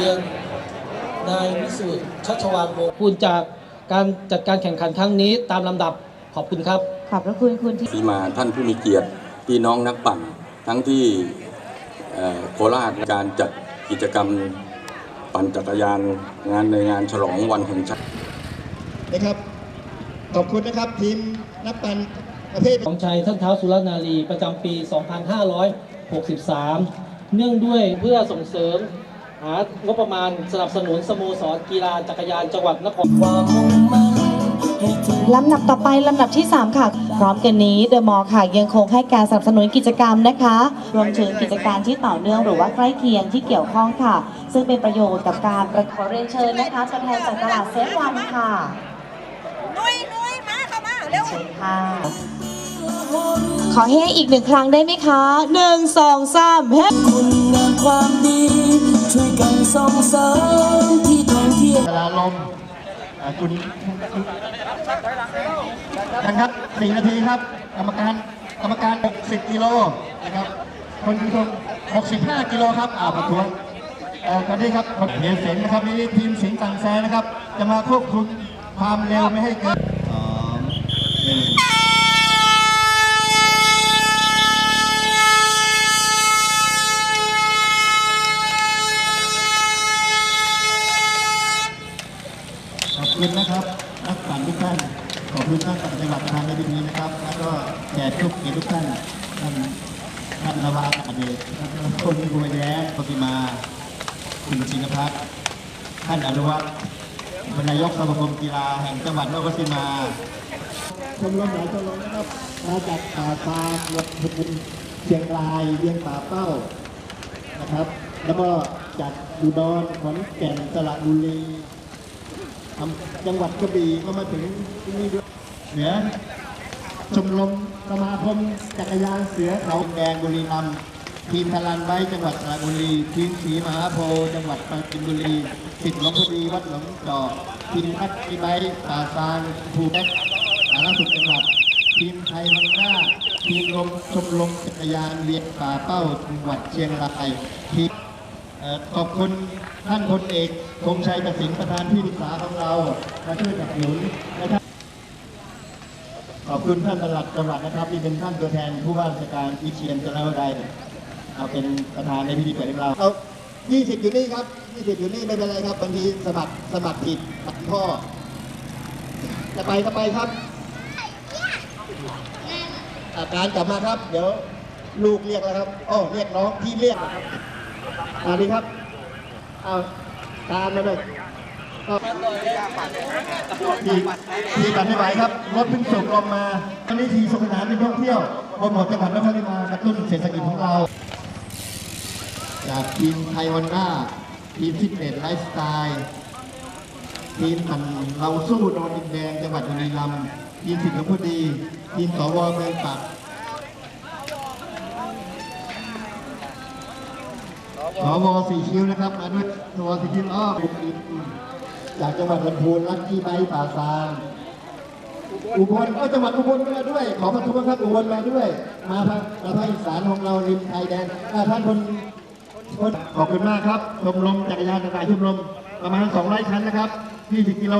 รียนนายวิสุทธิ์ชัชวานวงศ์คุณจากการจัดการแข่งขันครั้งนี้ตามลำดับขอบคุณครับ ขอบพระคุณคุณที่ที่มาท่านผู้มีเกียรติพี่น้องนักปั่น ทั้งที่เอ่อโคราชการจัดกิจกรรมปั่นจักรยานงานในงานฉลองวันแห่งชาตินะครับ ขอบคุณนะครับทีมนักปั่นประเภทของชัยท่านเท้าสุรนารีประจำปี 2563 เนื่องด้วยเพื่อส่งเสริม หางบประมาณสนับสนุนสโมสรกีฬาจักรยานจังหวัดนครลำดับต่อไปลำดับที่ 3 ค่ะ พร้อมกันนี้เดอะมอลล์ค่ะยังคงให้การสนับสนุนกิจกรรมนะคะ รวมถึงกิจการที่ต่อเนื่องหรือว่าใกล้เคียงที่เกี่ยวข้องค่ะ ซึ่งเป็นประโยชน์กับการประขอเรียนเชิญนะคะตัวแทนจากตลาดเซฟวันค่ะนุ้ยนุ้ยมาเข้ามาเร็วเชิญค่ะขอเฮ้อีกหนึ่งครั้งได้ไหมคะหนึ่งสองสามเฮ้คุณงามความดี ลมคุณกันครับสี่นาทีครับ กรรมการกรรมการ 60 กิโลนะครับ คนผู้ชม65 กิโลครับอ่าประท้วงเอ่อตอนนี้ครับเฮียเสนนะครับนี่ทีมสิงห์ต่างแซนะครับ จะมาควบคุมความเร็วไม่ให้เกิน คุณนะครับนักปั่นทุกท่านขอบคุณท่านปั่นจังหวัดทางในพิธีนะครับ แล้วก็แขกทุกเกียรติทุกท่านท่านท่านนาวาอเดชท่านคนรวยแย้มปฏิมา คุณชินพัฒน์ท่านอนุวัฒน์เป็นนายกสมาคมกีฬาแห่งจังหวัดนครราชสีมาชมรมหลายชมรมนะครับมาจากป่าซางลบบุรีเชียงรายเวียงป่าเป้านะครับ แล้วก็จากอุดรขอนแก่นสระบุรี จังหวัดกระบี่ก็มาถึงที่นี่ด้วยเหนือชมรมสมาคมจักรยานเสือเขาแดงบุรีรัมย์ทีมพลันไว้จังหวัดสระบุรี ทีมสีมหาโพธิ์จังหวัดปราจีนบุรีสิทธิ์หลวงพ่อดีวัดหลวงจอกทีมพัดทีไบป่าซางภูแบ็คสารสุขจังหวัด ทีมไทยฮันด้า ทีมลมชมรมจักรยานเวียนป่าเป้าจังหวัดเชียงรายทีม ขอบคุณท่านพลเอกคงชัยกสินประธานที่ปรึกษาของเรามาช่วยสนับสนุนนะครับขอบคุณท่านตลัดจังหวัดนะครับที่เป็นท่านตัวแทนผู้ว่าราชการวิเชียนจันทร์วไดเอาเป็นประธานในพิธีเปิดของเราเอา20 อยู่นี่ครับ 20 อยู่นี่ไม่เป็นไรครับบางทีสมัครสมัครผิดตัดพ่อจะไปก็ไปครับอาการกลับมาครับ เดี๋ยวลูกเรียกแล้วครับอ้อเรียกน้องพี่เรียกนะครับ อาดีครับ เอาตามมาเลยทีทีบัตรไม่ไหวครับ รถเพิ่งส่งลงมาตอนนี้ทีสงสนามเป็นท่องเที่ยวโปรโมทจังหวัดนครราชสีมากระตุ้นเศรษฐกิจของเรา จากทีมไทยวันด้าทีมฟิตเนสไลฟ์สไตล์ทีมหันเราสู้โดนดินแดงจังหวัดบุรีรัมย์ทีมสิงห์บุรีทีมสวเมืองปัก สวสีคิ้วนะครับมาด้วยสวสีคิ้วอ้ออินจากจังหวัดลำพูนลักกี้ไบป่าซางอุบลก็จังหวัดอุบลมาด้วย ขอประท้วงครับอุบลมาด้วย มาทางมาทางอีสานของเราริมไทยแดนอ่ท่านคนคนขอบคุณมากครับชมรมจักรยานต่างๆชมรมประมาณ 200 คันนะครับ 20 กิโล